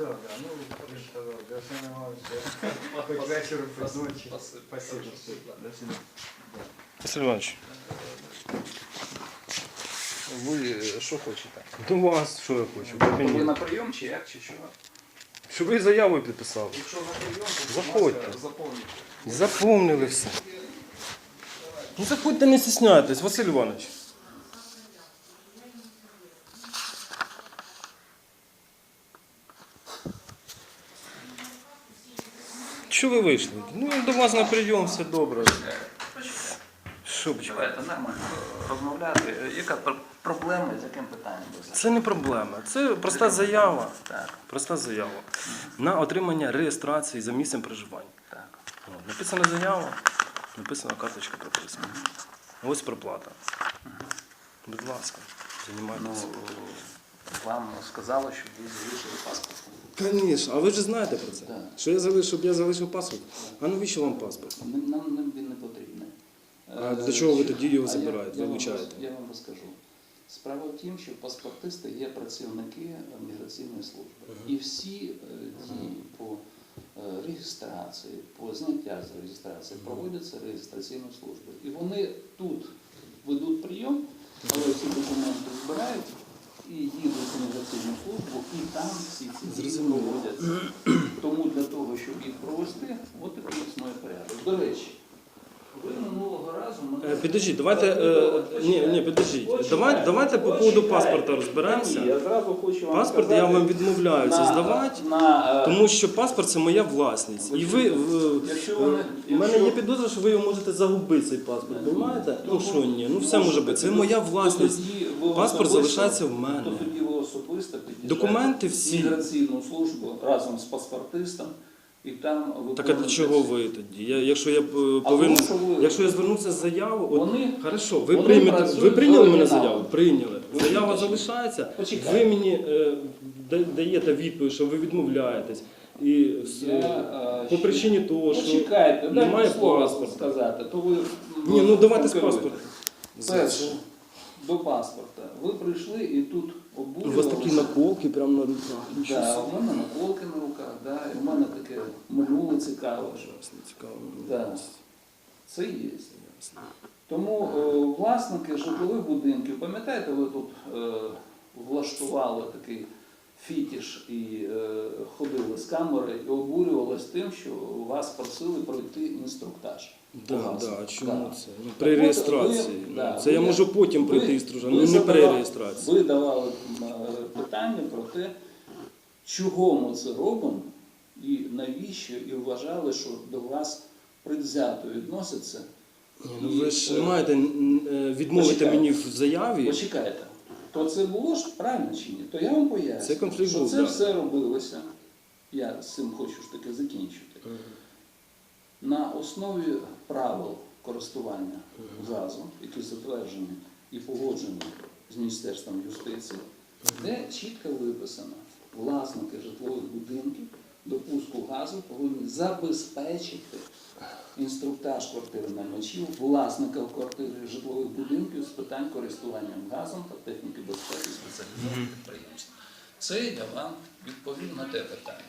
Да, да, ну, я сказал, Иванович, хоть вечером, хоть ночью. Спасибо. Спасибо. До свидания. Василь Іванович, Ви що хочете? до вас що я хочу? Ви кабінет. на прийом чи як, чи що? Щоб ви заяву підписали. Якщо на прийом, то Заходьте. ласка, заповніть. Заповнили все. Ну заходьте, не стісняйтесь, Василь Іванович. Що ви вийшли? Ну, до вас на прийом, все добре. Що б нормально розмовляти. Яка проблема, з яким питанням? Це не проблема. Це проста заява. Так, Проста заява на отримання реєстрації за місцем проживання. так. От, Написана заява, написана карточка прописана. Ось проплата. Будь ласка, Ну, займайтеся. Вам сказали, що ви залишили паспорт. Звісно, а ви ж знаєте про це? Так. Що я залишив, щоб я залишив паспорт? А навіщо вам паспорт? Нам, нам нам він не потрібний. А Е, для чого ви тоді його а я- забираєте, я вам вилучаєте? роз- Я вам розкажу. Справа в тім, що паспортисти є працівники міграційної служби. І всі е, дії по е, реєстрації, по зняття з реєстрації проводяться реєстраційною службою. І вони тут ведуть прийом, але всі документи збирають і їдуть в міграційну службу, і там всі ці дії проводяться. Тому для того, щоб їх провести, от такий існує порядок. До речі, ви минулого Е, Підождіть, давайте. Е, ні, ні, підождіть. Давай, давайте по поводу паспорта розберемося. Я зразу хочу вам Паспорт я сказати, вам відмовляюся на- здавати, на, е, тому що паспорт це моя власність. І ви. в- Якщо вони- У мене якщо- є підозра, що ви його можете загубити цей паспорт. Розумієте? Ну що ні, ну все може бути. Це моя власність. Тоді ви Паспорт особисто- залишається в мене. То тоді ви особисто під'їжджаєте Документи в всі. міграційну службу разом з паспортистом, і там Так а для чого ви тоді? Я, якщо я е, повинен, тому, що ви- якщо я звернувся з заявою, от, Вони- хорошо, ви вони приймете, працюють ви прийняли мене оригіналом. заяву? Прийняли. Ви Заява залишається. Почекайте. Ви мені е, да- даєте відповідь, що ви відмовляєтесь. І с- Я, е, по ще- причині того, що Почекайте, немає слово паспорта. сказати, то ви... Ні, ну давайте з паспортом. Перше, до паспорта. Ви прийшли і тут У вас такі наколки прямо на руках. Так, Да, у мене наколки на руках, да, і у мене таке минуле цікаве. Цікаво. Да. Це є. Тому е, власники житлових будинків, пам'ятаєте, ви тут е, влаштували такий фітіш і е, ходили з камери і обурювалися тим, що вас просили пройти інструктаж. Да, да, чому Да. це? Ну, при Так реєстрації. ви- Ну, да, це я можу потім ви- пройти інструктаж, ви ну не при реєстрації. Ви давали питання про те, чого ми це робимо і навіщо, і вважали, що до вас предвзято відносяться. Ні, ну ви ж е, маєте е, відмовити почекайте. мені в заяві. Почекайте, то це було ж правильно чи ні? То я вам поясню, Це конфлікт що це да. все робилося. Я з цим хочу ж таки закінчити. На основі правил користування газом, які затверджені і погоджені з Міністерством юстиції, де чітко виписано, власники житлових будинків до пуску газу повинні забезпечити інструктаж квартирнаймачів, власників власника квартири житлових будинків з питань користування газом та техніки безпеки спеціалізованих підприємств. Це я вам відповів на те питання.